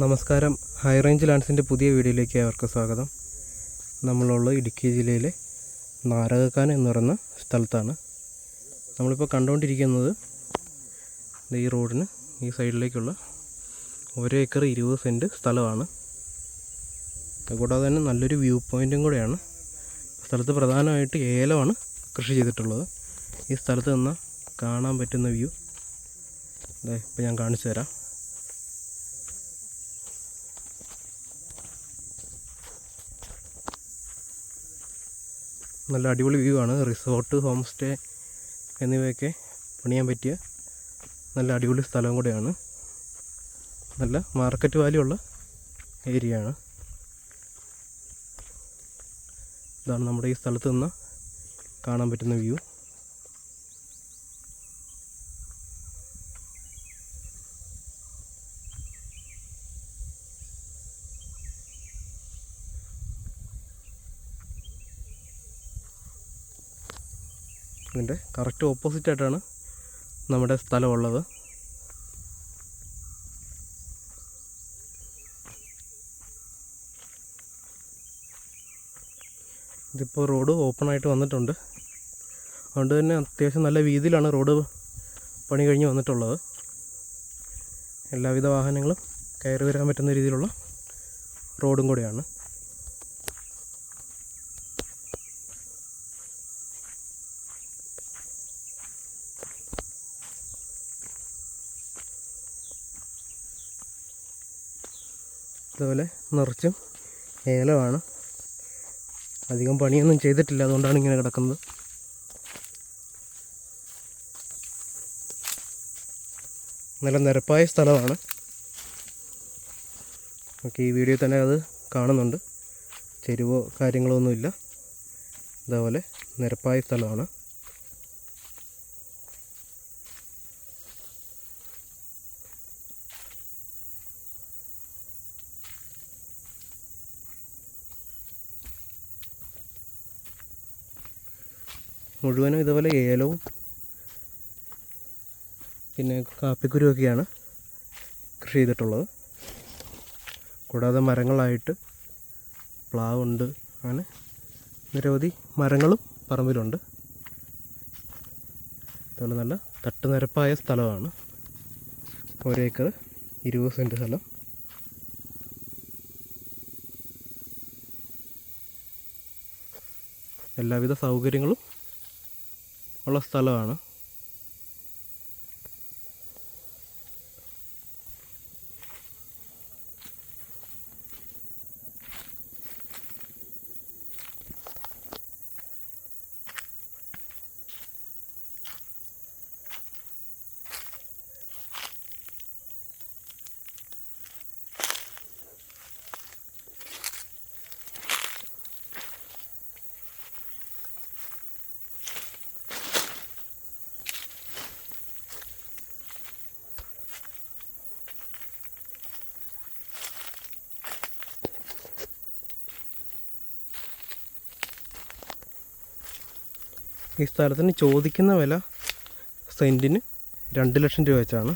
നമസ്കാരം. High range ലാൻഡ്സിന്റെ പുതിയ വീഡിയോയിലേക്ക് അവർക്ക് സ്വാഗതം. നമ്മളുള്ള ഇടുക്കി ജില്ലയിലെ നാരകക്കാൻ എന്ന് പറയുന്ന സ്ഥലത്താണ് നമ്മളിപ്പോൾ കണ്ടുകൊണ്ടിരിക്കുന്നത്. ഈ റോഡിന് ഈ സൈഡിലേക്കുള്ള ഒരു ഏക്കർ ഇരുപത് സെന്റ് സ്ഥലമാണ്. കൂടാതെ തന്നെ നല്ലൊരു വ്യൂ പോയിന്റും കൂടെയാണ്. സ്ഥലത്ത് പ്രധാനമായിട്ട് ഏലമാണ് കൃഷി ചെയ്തിട്ടുള്ളത്. ഈ സ്ഥലത്ത് നിന്ന് കാണാൻ പറ്റുന്ന വ്യൂ. ഇപ്പോൾ ഞാൻ കാണിച്ചു തരാം നല്ല അടിപൊളി വ്യൂ ആണ്. റിസോർട്ട് ഹോം സ്റ്റേ എന്നിവയൊക്കെ പണിയാൻ പറ്റിയ നല്ല അടിപൊളി സ്ഥലം കൂടെയാണ്. നല്ല മാർക്കറ്റ് വാല്യൂ ഉള്ള ഏരിയ ആണ്. ഇതാണ് നമ്മുടെ ഈ സ്ഥലത്ത് നിന്ന് കാണാൻ പറ്റുന്ന വ്യൂ ഇതിന്റെ കറക്റ്റ് ഓപ്പോസിറ്റായിട്ടാണ് നമ്മുടെ സ്ഥലമുള്ളത്. ഇതിപ്പോൾ റോഡ് ഓപ്പൺ ആയിട്ട് വന്നിട്ടുണ്ട്. അതുകൊണ്ട് തന്നെ അത്യാവശ്യം നല്ല വീതിയിലാണ് റോഡ് പണി കഴിഞ്ഞ് വന്നിട്ടുള്ളത്. എല്ലാവിധ വാഹനങ്ങളും കയറി വരാൻ പറ്റുന്ന രീതിയിലുള്ള റോഡും കൂടെയാണ്. അതുപോലെ നിറച്ചും ഏലമാണ്. അധികം പണിയൊന്നും ചെയ്തിട്ടില്ല അതുകൊണ്ടാണ് ഇങ്ങനെ കിടക്കുന്നത്. നല്ല നിരപ്പായ സ്ഥലമാണ്. ഓക്കെ ഈ വീഡിയോ തന്നെ അത് കാണുന്നുണ്ട്. ചെരുവോ കാര്യങ്ങളോ ഒന്നുമില്ല. അതേപോലെ നിരപ്പായ സ്ഥലമാണ്. മുഴുവനും ഇതുപോലെ ഏലവും പിന്നെ കാപ്പിക്കുരുവൊക്കെയാണ് കൃഷി ചെയ്തിട്ടുള്ളത്. കൂടാതെ മരങ്ങളായിട്ട് പ്ലാവുണ്ട്. അങ്ങനെ നിരവധി മരങ്ങളും പറമ്പിലുണ്ട്. അതുപോലെ നല്ല തട്ടുനിരപ്പായ സ്ഥലമാണ്. ഒരേക്കർ ഇരുപത് സെന്റ് സ്ഥലം. എല്ലാവിധ സൗകര്യങ്ങളും ഉള്ള സ്ഥലമാണ്. ഈ സ്ഥലത്തിന് ചോദിക്കുന്ന വില സെന്റിന് രണ്ട് ലക്ഷം രൂപ വെച്ചാണ്.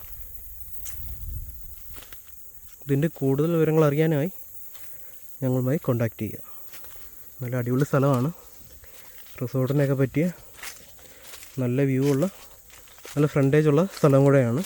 ഇതിന്റെ കൂടുതൽ വിവരങ്ങൾ അറിയാനായി ഞങ്ങളുമായി കോണ്ടാക്ട് ചെയ്യുക. നല്ല അടിപൊളി സ്ഥലമാണ്. റിസോർട്ടിനൊക്കെ പറ്റിയ നല്ല വ്യൂ ഉള്ള നല്ല ഫ്രണ്ടേജ് ഉള്ള സ്ഥലം കൂടെയാണ്.